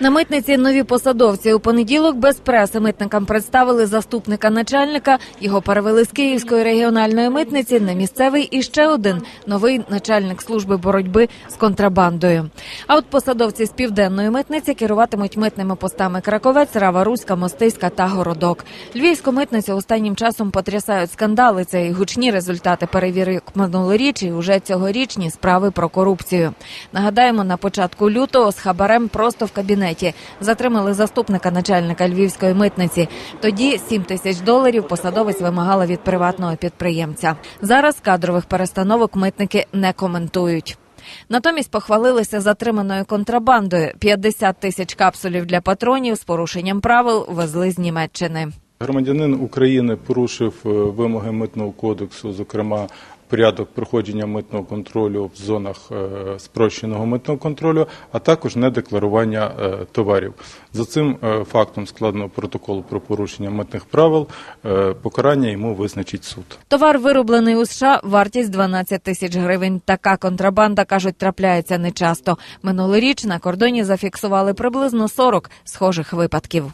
На митниці нові посадовці у понеділок без преси митникам представили заступника начальника. Його перевели з Київської регіональної митниці на місцевий і ще один новий начальник служби боротьби з контрабандою. А от посадовці з південної митниці керуватимуть митними постами Краковець, Рава Руська, Мостиська та Городок. Львівську митницю останнім часом потрясають скандали. Це і гучні результати перевірок минулоріч і уже цьогорічні справи про корупцію. Нагадаємо, на початку лютого з хабарем просто в кабінеті затримали заступника начальника львівської митниці. Тоді 7 тисяч доларів посадовець вимагала від приватного підприємця. Зараз кадрових перестановок митники не коментують. Натомість похвалилися затриманою контрабандою. 50 тисяч капсулів для патронів з порушенням правил везли з Німеччини. Громадянин України порушив е, вимоги митного кодексу, зокрема порядок проходження митного контролю в зонах е, спрощеного митного контролю, а також недекларування е, товарів. За цим е, фактом складено протокол про порушення митних правил. Покарання йому визначить суд. Товар вироблений у США, вартість 12 тисяч гривень. Така контрабанда, кажуть, трапляється нечасто. Минулоріч на кордоні зафіксували приблизно 40 схожих випадків.